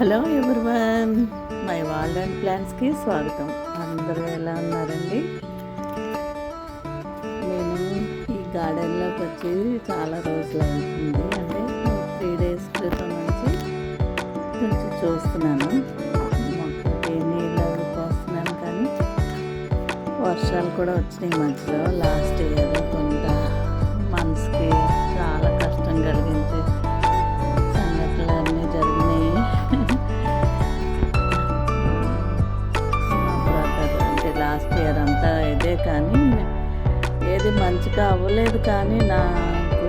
Hello everyone. My world and ప్లాన్స్కి స్వాగతం. అందరూ ఎలా ఉన్నారండి? నేను ఈ గార్డెన్లోకి వచ్చి చాలా రోజులు అవుతుంది. అంటే త్రీ డేస్ క్రితం నుంచి కొంచెం చూస్తున్నాను. మొక్కలకి నీళ్ళు పోస్తున్నాను కానీ వర్షాలు కూడా వచ్చినాయి మధ్యలో. లాస్ట్ ఇయర్ లాస్ట్ ఇయర్ అంతా ఇదే కానీ ఏది మంచిగా అవ్వలేదు కానీ నాకు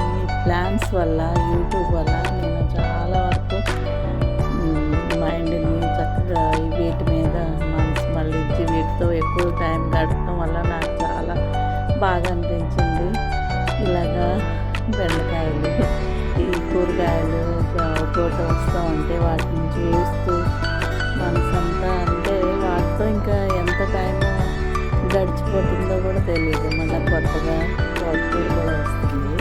ఈ ప్లాన్స్ వల్ల యూట్యూబ్ వల్ల నేను చాలా వరకు మైండ్ని చక్కగా వీటి మీద మనసు మళ్ళించి వీటితో ఎక్కువ టైం గడపడం వల్ల నాకు చాలా బాగా అనిపించింది. ఇలాగా బెండకాయలు ఈ కూరగాయలు ఫోటో వస్తూ ఉంటే వాటిని చూస్తూ పోతుందో కూడా తెలియదు మళ్ళీ కొత్తగా తోటకూర కూడా వస్తుంది.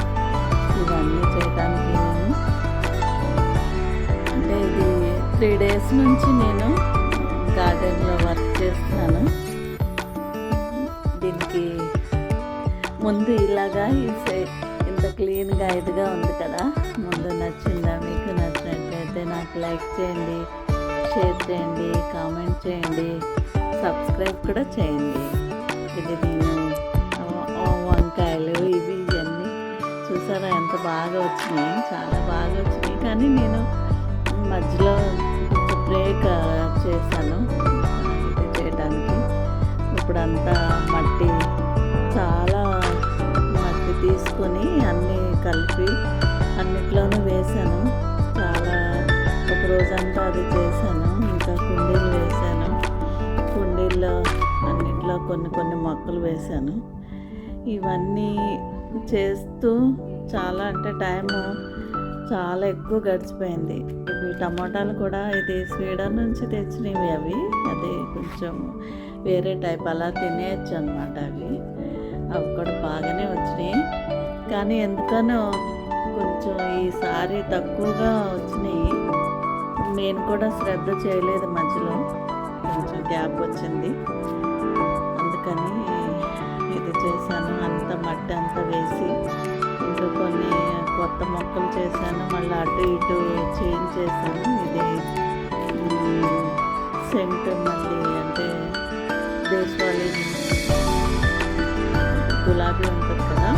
ఇవన్నీ చేయడానికి నేను అంటే ఇది త్రీ డేస్ నుంచి నేను గార్డెన్లో వర్క్ చేస్తున్నాను. దీనికి ముందు ఇలాగా ఈ ఇంత క్లీన్గా ఇదిగా ఉంది కదా. ముందు నచ్చిందా మీకు? నచ్చినట్లయితే నాకు లైక్ చేయండి షేర్ చేయండి కామెంట్ చేయండి సబ్స్క్రైబ్ కూడా చేయండి. చూసారా ఎంత బాగా వచ్చినాయి చాలా బాగా వచ్చినాయి. కానీ నేను మధ్యలో కొంచెం బ్రేక్ చేశాను ఇది చేయడానికి ఇప్పుడంతా మట్టి చాలా మట్టి తీసుకొని అన్నీ కలిపి అన్నిట్లోనూ వేశాను. చాలా ఒక రోజంతా అది చేశాను ఇంకా కుండీలు వేశాను. కుండీల్లో అన్నిట్లో కొన్ని కొన్ని మొక్కలు వేశాను. ఇవన్నీ చేస్తూ చాలా అంటే టైము చాలా ఎక్కువ గడిచిపోయింది. ఇవి టమాటాలు కూడా ఇది స్వీడన్ నుంచి తెచ్చినవి అవి. అది కొంచెం వేరే టైప్ అలా తినేయచ్చు అనమాట అవి. అవి కూడా బాగానే వచ్చినాయి. కానీ ఎందుకనో కొంచెం ఈసారి తక్కువగా వచ్చినాయి. నేను కూడా శ్రద్ధ చేయలేదు మధ్యలో. కొంచెం గ్యాప్ వచ్చింది. అందుకని ఇది చేశాను. అంత మట్టి అంతా వేసి అటు ఇటు చేంజ్ చేశాను ఇది సెంట్ మళ్ళీ అంటే దేశవాళీ గులాబీ ఉంటుంది కదా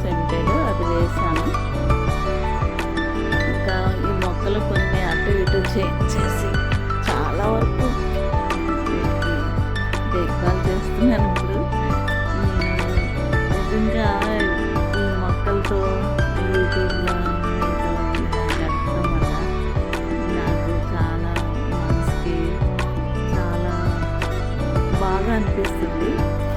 సెంటెడ్ అది వేసాను ఇంకా ఈ మొక్కలు కొన్ని అటు ఇటు చేంజ్ చేసి చాలా వరకు దేఖాలు చేస్తున్నాను ఇప్పుడు నిజంగా this city